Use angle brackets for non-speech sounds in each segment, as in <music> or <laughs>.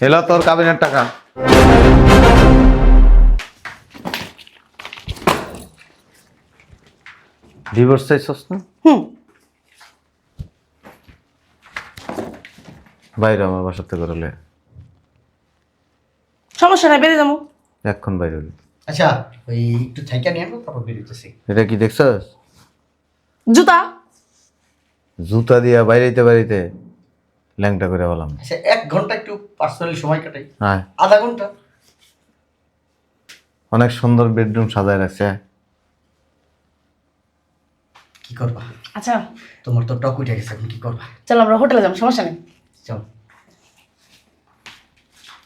এলো তোর কাবিনের টাকা। ডিভোর্স চাইছস না? হুম। বাইরে আমার বাসার থেকে করলে সমস্যা নাই বেরিয়ে যাব। এক্ষণ বাইরে হলি আচ্ছা ওই একটু থাইকা নিয়ে আনব তারপর বেরোতেছি এটা কি দেখছস? জুতা। জুতা দিয়া বাইরেতে বাইরেতে ল্যাংটা করে বললাম। আচ্ছা এক ঘণ্টা একটু পার্সোনালি সময় কাটাই। হ্যাঁ। আধা ঘণ্টা। অনেক সুন্দর বেডরুম সাজায় রাখছে। কি করবা? আচ্ছা। তোমার তো টক উঠে গেছে এখন কি করবা? চলো আমরা হোটেলে যাব সমস্যা নেই। চল।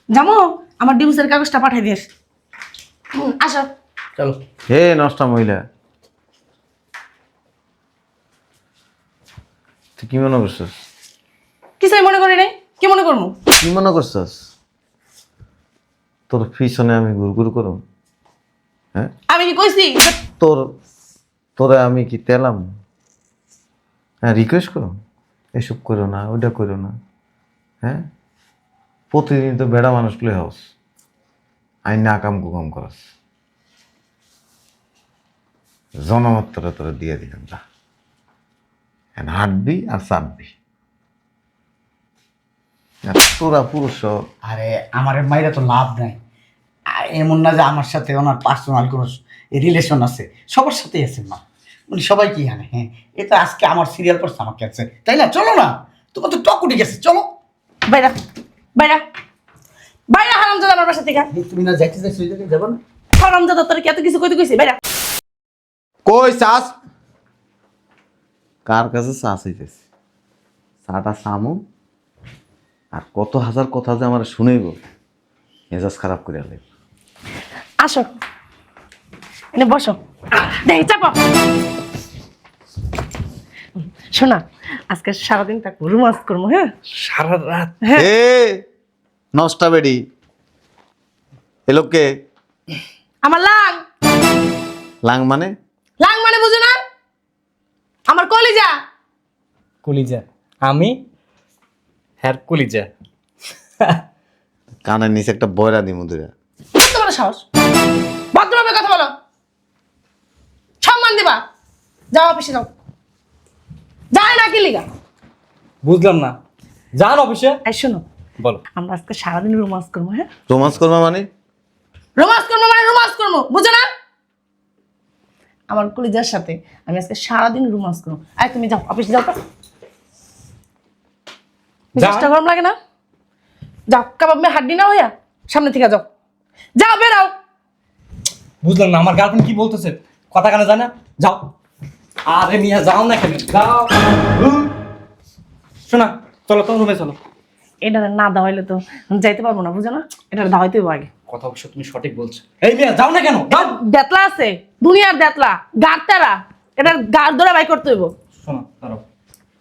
যাব আমার ডিভোর্সের কাগজটা পাঠিয়ে দিস। হুম, আসো। চলো। হে নষ্টা মহিলা। তুই কি মনে করছস? কিছুই মনে করি নাই? কি মনে করব? কি মনে করছস? তোর পিছনে আমি গুড়গুড় করুম। হ্যাঁ? আমি কি কইছি? তোর তোরে আমি কি তেলাম? হ্যাঁ রিকোয়েস্ট করো এসব করো না ওইটা করো না। হ্যাঁ? প্রতিদিন তো বেড়া মানুষগুলো হাউস আই না কাম কুকাম করস। জনমত তোরা তোরা দিয়ে দিলাম যা। হাঁটবি আর চাপবি। আর তোরা পুরুষ আরে আমার মাইরা তো লাভ নাই। এমন না যে আমার সাথে ওনার পার্সোনাল কোনো রিলেশন আছে। সবার সাথেই আছে মা। উনি সবাই কি জানে? হ্যাঁ এ তো আজকে আমার সিরিয়াল পড়ছে আমাকে আছে। তাই না? চলো না। তোমার তো টক উঠে গেছে চলো। বাইরা বাইরা। বাইরা হারাম দাদা আমার বাসা থেকে। তুমি না যাইতে যাই সেই জায়গায় যাব না? হারাম দাদা তোর কি এত কিছু কইতে কইছি? বাইরা। কই চাস? কার কাছে চা চাইতেছি চাটা সামু আর কত হাজার কথা যে আমার শুনেইব মেজাজ খারাপ করে আলে আসো। এনে বসো। দেখি চাপো। শোনা আজকে সারাদিন থাকব রুমাস করব হ্যাঁ? সারা রাত এ নষ্টা বেডি। এলোকে আমার লাং। লাং মানে? লাং মানে বুঝো না? আমার কলিজা। কলিজা। আমি হ্যার কলিজা <laughs> কানের নিচে একটা বয়রা দি মুদুরা কত বড় সাহস? ভদ্রভাবে কথা বলো। সম্মান দিবা। যাও অফিসে যাও। যায় না কি লিগা? বুঝলাম না। যান অফিসে। এই শোনো বলো। আমরা আজকে সারাদিন রোমান্স করব হ্যাঁ? রোমান্স করবা মানে? রোমান্স করব মানে রোমান্স করব বুঝো না? আমার কলিজার সাথে আমি আজকে সারাদিন রোমান্স করব। আয় তুমি যাও অফিসে যাও তো। মেজাজটা গরম লাগে না? যাও কাবাব মে হাড্ডি না হইয়া? সামনে থেকে যাও। যাও বেরাও। বুঝলাম না আমার গার্লফ্রেন্ড কি বলতেছে? কথা কানে জানা যাও। আরে মিয়া যাও না কেন? যাও। শোনা চলো তোমার রুমে চলো। এটা না দাওয়াইলে তো যাইতে পারব না বুঝো না? এটা দাওয়াইতে আগে। কথা অবশ্য তুমি সঠিক বলছো। এই মিয়া যাও না কেন? দেতলা আছে দুনিয়ার দেতলা গাড়তারা এটা গাড় ধরে বাই করতে হইব। শোনো দাঁড়াও।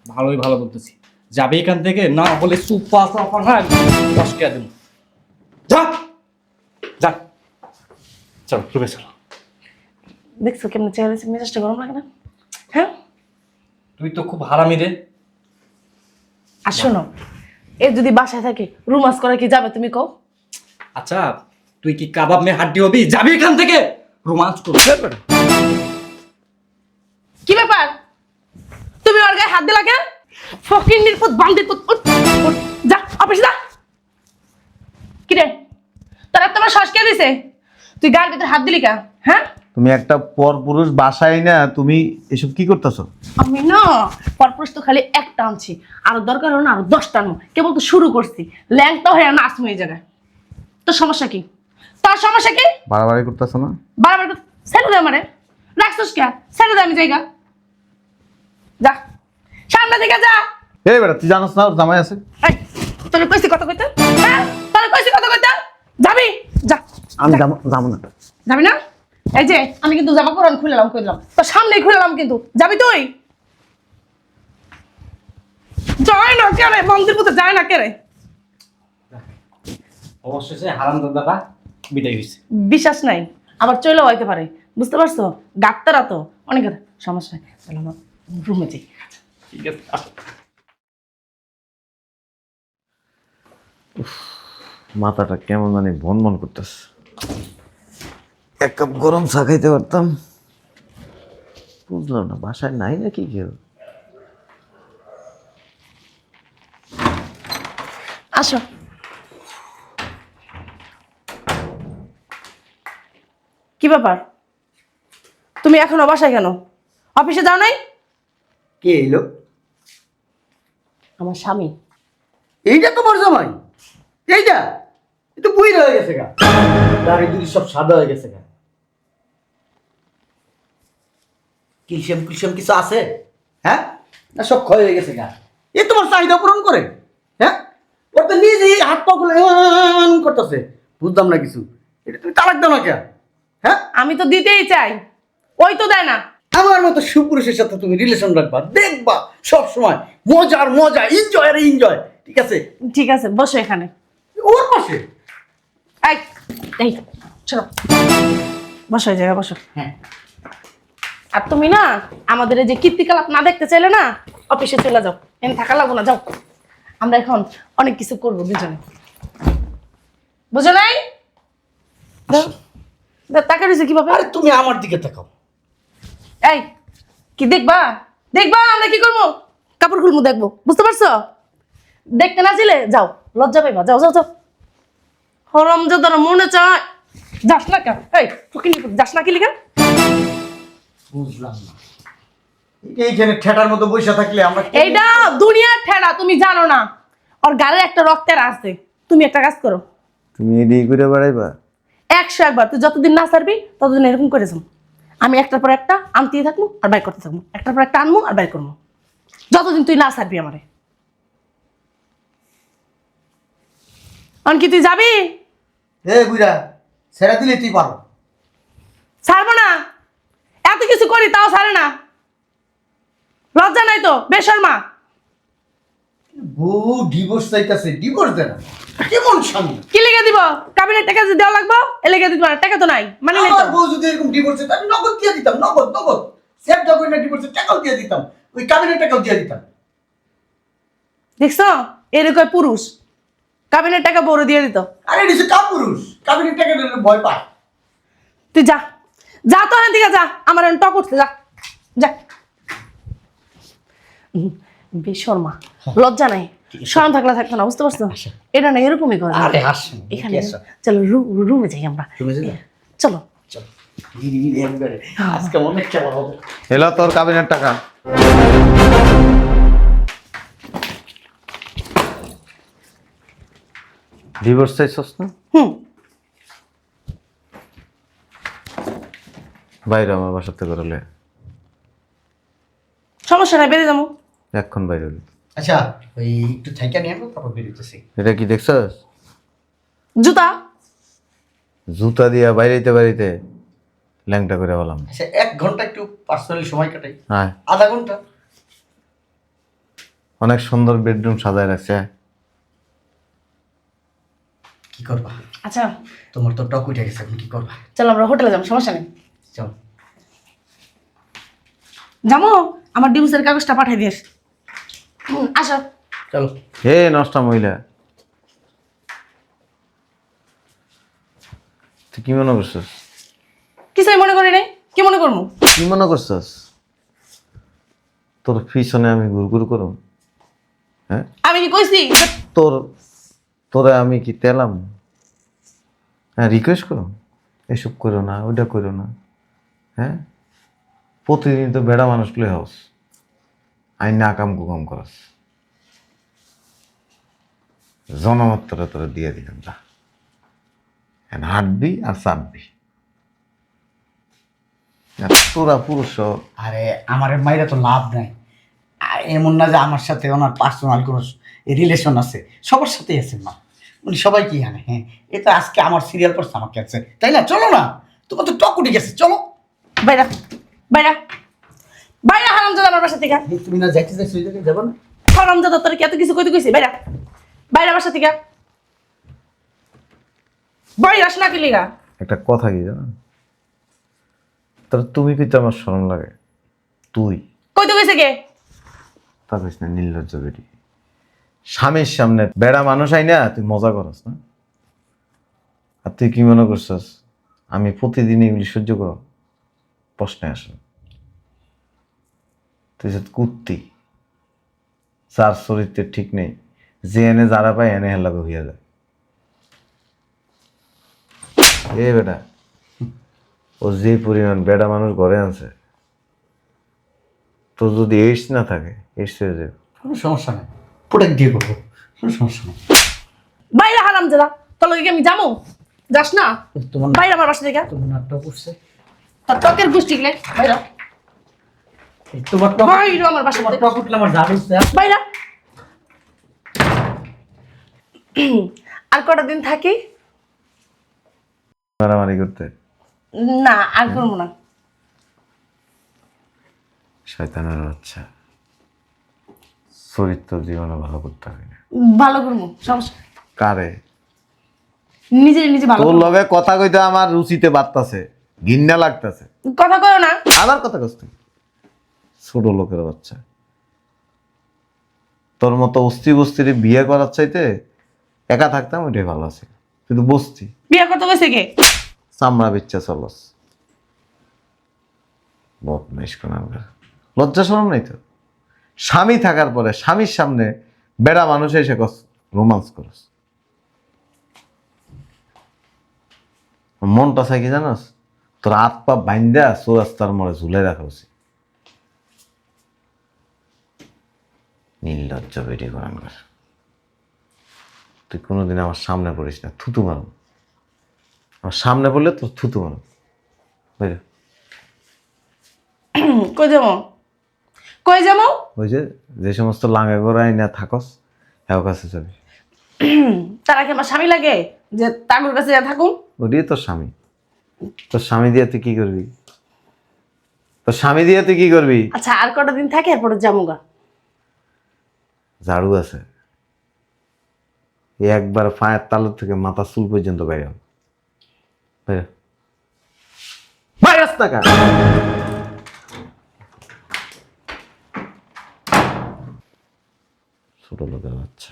ভালোই ভালো বলতেছি। যাবে এখান থেকে? না বলে সুপা সাপা না দশ টাকা দেবো। যা! যা! চলো রুমে চলো। দেখছ কেমন চেহারা মেজাজটা গরম লাগে না? হ্যাঁ? তুই তো খুব হারামি রে। আর শোনো এ যদি বাসায় থাকে রুমাস করে কি যাবে তুমি কও? আচ্ছা তুই কি কাবাব মে হাড্ডি হবি? যাবি এখান থেকে? রোমাঞ্চ করবি। কি ব্যাপার? তুমি ওর গায়ে হাত দিলা কেন? ফকির নির্পুত বান্দির যা অফিসে যা। কি রে? তোর তোমার শ্বাস কে দিছে। তুই গায়ের ভিতরে হাত দিলি কেন হ্যাঁ? তুমি একটা পর পুরুষ বাসায় না তুমি এসব কি করতেছো? আমি না পরপুরুষ তো খালি একটা আনছি। আরও দরকার হলো না আরও দশটা আনব কেবল তো শুরু করছি। ল্যাংটা হয়ে নাচমু এই জায়গায়। তোর সমস্যা কি? তার সমস্যা কি? বাড়াবাড়ি করতেছো না? বারবার করে ছেড়ে দে আমারে। রাখছিস কে? ছেড়ে দে আমি জায়গা। যা। সামনে থেকে যা। এই বেটা তুই জানোস না ওর জামাই আছে। এই তোর কইছি কথা কইতে? হ্যাঁ? তোর কইছি কথা কইতে? যাবি? যা। আমি যাব যাব না। যাবি না? এই যে আমি কিন্তু জামা পরান খুলেলাম কইলাম তোর সামনেই খুলেলাম কিন্তু। যাবি তুই? যায় না কে রে মন্দির পুতে যায় না কে রে অবশেষে হারাম দাদাটা বিদায় হয়েছে বিশ্বাস নাই। আবার চলেও হইতে পারে। বুঝতে পারছ? ডাক্তাররা তো। অনেক কথা। সমস্যা নাই তাহলে আমরা রুমে যাই। ঠিক আছে। মাথাটা কেমন জানি ভন ভন করতেছে। এক কাপ গরম চা খাইতে পারতাম। বুঝলাম না বাসায় নাই নাকি কেউ? আসো। কি ব্যাপার? তুমি এখনও বাসায় কেন? অফিসে যাও নাই? কে এলো? আমার স্বামী। এইটা তোমার জামাই? এইটা? এ তো বুই হয়ে গেছে গা। দাড়ি দুড়ি সব সাদা হয়ে গেছে গা। কিলসিয়াম কিলসিয়াম কিছু আছে? হ্যাঁ? না সব ক্ষয় হয়ে গেছে গা। এ তোমার চাহিদা পূরণ করে? হ্যাঁ? ওর তো নিজেই হাত পা গুলো করতেছে। বুঝলাম না কিছু। এটা তুমি তালাক দাও না কে হ্যাঁ? আমি তো দিতেই চাই। ওই তো দেয় না। আমার মতো সুপুরুষের সাথে তুমি রিলেশন রাখবা দেখবা সব সময়। মজার মজা এনজয় আর এনজয় ঠিক আছে? ঠিক আছে বসো এখানে। ওর পাশে? এই এই চলো। বসো এই জায়গায় বসো। হ্যাঁ। আর তুমি না আমাদের এই যে কীর্তিকলাপ না দেখতে চাইলে না অফিসে চলে যাও। এনে থাকা লাগবো না যাও। আমরা এখন অনেক কিছু করব দুজনে বুঝো নাই? টাকা রয়েছে কীভাবে। আরে তুমি আমার দিকে তাকাও। এই কি দেখবা? দেখবা আমরা কি করব? কাপড় খুলবো দেখব। বুঝতে পারছ? দেখতে না ছিলে যাও লজ্জা পাইবা। যাও যাও যাও। হরম যদার মনে চায়। যাস না কেন? এই ফুকিনি যাস না কি লিখা? বুঝলাম না। এইখানে ঠেটার মতো বসে থাকলে আমরা এইটা দুনিয়ার ঠেলা তুমি জানো না। একটা রক্তের আছে তুমি একটা কাজ করো। তুমি এদিকে করে বেড়াইবা? একশো একবার। তুই যতদিন না ছাড়বি ততদিন এরকম করে যাব। আমি একটার পর একটা আনতেই থাকব আর বাইর করতে থাকব। একটার পর একটা আনব আর বাইর করব। যতদিন তুই না ছাড়বি আমারে। কি তুই যাবি? এ বুড়া ছেড়ে দিলে তুই পারো? ছাড়বো না। এত কিছু করি তাও ছাড়ে না। লজ্জা নাই তো বেশর্মা বউ ডিভোর্স চাইতেছে ডিভোর্স দে না। কেমন স্বামী? কি লেগে দিব? কাবিনের টাকা যদি দেওয়া লাগবো এ লেগে দিতে পারে টাকা তো নাই মানে নাই তো। বউ যদি এরকম ডিভোর্স দিত আমি নগদ দিয়ে দিতাম নগদ নগদ। সেট না ডিভোর্সের টাকাও দিয়ে দিতাম। ওই কাবিনের টাকাও দিয়ে দিতাম। দেখছ? এরকম পুরুষ। কাবিনের টাকা বড় দিয়ে দিত। আরে এটা কাম পুরুষ? কাবিনের টাকা দিলে ভয় পায়। তুই যা। যা তো এখান থেকে যা। আমার এখন টক উঠছে যা। যা। বেশর্মা। লজ্জা নাই। শরম থাকলে থাকতো না বুঝতে পারছ? এটা না এরকমই করে। আরে হাসি এখানে চলো রুমে যাই আমরা। চলো। চল। ধীরে ধীরে একবারে। আজকে অনেক খেলা হবে। এলা তোর কাবিনের টাকা। ডিভোর্স চাইছস না? হুম। বাইরে আমার করলে সমস্যা নাই বেরিয়ে যাব। বাইরে হলি আচ্ছা ওই একটু থাইকা নিয়ে আসব তারপর বেরোতেছি এটা কি দেখছস? জুতা। জুতা দিয়া বাইরেতে বাইরেতে ল্যাংটা করে বললাম। আচ্ছা এক ঘণ্টা একটু পার্সোনালি সময় কাটাই। হ্যাঁ। আধা ঘণ্টা? অনেক সুন্দর বেডরুম সাজায় রাখছে। কি করবা? আচ্ছা। তোমার তো টক উঠে গেছে এখন কি করবা? চলো আমরা হোটেলে যাব সমস্যা নেই। চল। যাব আমার ডিভোর্সের কাগজটা পাঠিয়ে দিস। হুম, আসো। চলো। হে নষ্টা মহিলা। তুই কি মনে করছস? কিছুই মনে করি নাই। কি মনে করব? কি মনে করছস? তোর পিছনে আমি ঘুরঘুর করুম। হ্যাঁ? আমি কি কইছি? তোর তোরে আমি কি তেলাম? হ্যাঁ রিকোয়েস্ট করো এসব করো না ওইটা করো না। হ্যাঁ? প্রতিদিন তো বেড়া মানুষ প্লে হাউস আই না কাম কুকাম করস। জনমত তোরা তোরা দিয়ে দিলাম যা। হাঁটবি আর চাপবি। তোরা পুরুষ আরে আমার মাইরা তো লাভ নাই। এমন না যে আমার সাথে ওনার পার্সোনাল কোনো রিলেশন আছে। সবার সাথেই আছে মা। উনি সবাই কি জানে? হ্যাঁ এটা আজকে আমার সিরিয়াল পড়ছে আমাকে আছে। তাই না? চলো না। তোমার তো টক উঠে গেছে চলো। বাইরা বাইরা। বাইরা হারাম জাদা আমার বাসা থেকে। তুমি না যাইতে যাচ্ছ ওই জায়গায় যাব না? হারাম জাদা তোর কি এত কিছু কইতে কইছি? বাইরা বাইরা বাসা থেকে। বাইরা আস না কি লিগা? একটা কথা কি জানো? তাহলে তুমি কিন্তু আমার শরম লাগে। তুই। কইতে কইছে কে? তা কইস না নির্লজ্জ বেটি। স্বামীর সামনে বেড়া মানুষ আই না তুই মজা করস না। আর তুই কি মনে করছস আমি প্রতিদিন এগুলি সহ্য করো প্রশ্নে আসে। তুই কুত্তি যার চরিত্রের ঠিক নেই যে এনে যারা পায় এনে হেলাকে হইয়া যায়। এ বেটা। ও যে পরিমাণ বেড়া মানুষ ঘরে আনছে তো যদি এইডস না থাকে এইডস হয়ে যাবে। কোনো সমস্যা নেই। প্রোটেক্ট দিয়ে করব। কোনো সমস্যা নেই। বাইরে হারাম জাদা। তোর লগে আমি যাব? যাস না? তোমার বাইরে আমার বাসা থেকে। তোমার নাটক করছে তোর টকের গোষ্ঠী গেলে বাইরে। তোমার টক বাইরে আমার বাসা থেকে। টক উঠলে আমার ঝাড় উঠছে বাইরা। আর কটা দিন থাকি? মারামারি করতে। না আর করব না। শয়তানের বাচ্চা। চরিত্র জীবনে ভালো করতে হবে না। ভালো করব সমস্যা কারে? নিজে নিজে ভালো তোর করব। লগে কথা কইতে আমার রুচিতে বাড়তাছে ঘিন্না লাগতাছে। কথা কয়ো না। আবার কথা কস তুই। ছোট লোকের বাচ্চা। তোর মতো অস্থি বস্তির বিয়ে করার চাইতে একা থাকতাম ওইটাই ভালো আছে। কিন্তু বস্তি। বিয়ে করতে গেছে কে? চামড়া বেচ্চা চলস। বদমাইশ কোনার লজ্জা শরম নাই তো? স্বামী থাকার পরে স্বামীর সামনে বেড়া মানুষ এসে কস, রোমান্স করস। মনটা চাই কি জানাস? তোর হাত পা বাইন্দা চৌরাস্তার মরে ঝুলে রাখা উচিত। নির্লজ্জ বেটি করানকার তুই কোনোদিন আমার সামনে পড়িস না, থুতু মারুম আমার সামনে পড়লে তোর থুতু মারুম বুঝলি? কই যাব? কই যাব? ওই যে যে সমস্ত লাঙ্গা গোড়াই না থাকস হ্যাঁ কাছে যাবি। তারা কি আমার স্বামী লাগে যে তাগুর কাছে যা থাকুন ওটাই তোর স্বামী। তোর স্বামী দিয়ে তুই কি করবি? তোর স্বামী দিয়ে তুই কি করবি? আচ্ছা আর কটা দিন থাকে এরপরে যাব গা। ঝাড়ু আছে। একবার পায়ের তালুর থেকে মাথা চুল পর্যন্ত বাইরে বাইরে রাস্তা কার ছোট লোকের বাচ্চা।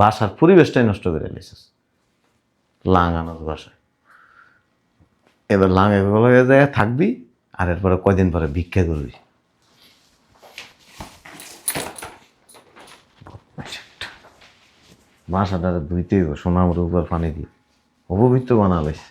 বাসার পরিবেশটাই নষ্ট করে নিয়েছিস লাঙানোর বাসায়। এবার লাঙে হয়ে যায় থাকবি আর এরপরে কয়দিন পরে ভিক্ষা করবি। বাসাটা ধুইতে হইব সোনামুর উপর পানি দিয়ে। অপবিত্র বানালাইছে